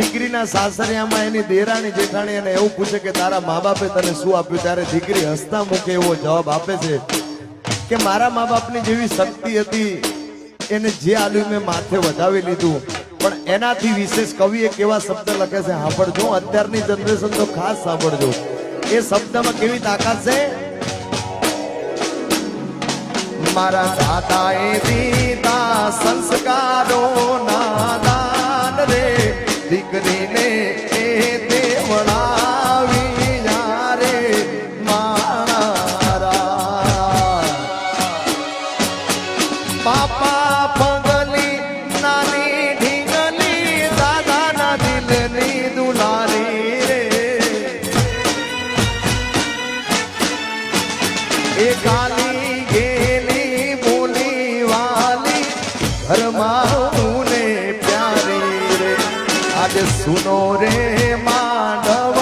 દીકરીના સાસરિયામાં એની દેરાણી જેઠાણી અને એવું પૂછે કે તારા મા બાપે તને શું આપ્યું? ત્યારે દીકરી હસતા મૂકે એવો જવાબ આપે છે કે મારા મા બાપની જેવી શક્તિ હતી, એને જે આલ્યું મેં માથે વધાવી લીધું. પણ એનાથી વિશેષ કવિ એક કેવા શબ્દ લખે છે? સાંભળજો, અત્યારની જનરેશન તો ખાસ સાંભળજો. એ શબ્દમાં કેવી તાકાત છે? મારા દાદાએ દીધા દીકરીને એ દેવડાવી યારે મારા પાપા પગલી નાની ઢીંગલી દાદાના દિલની દુલારી રે. એ ગાલી ગેલી બોલી વાલી, ઘરમાં આજ સુનો રે માં.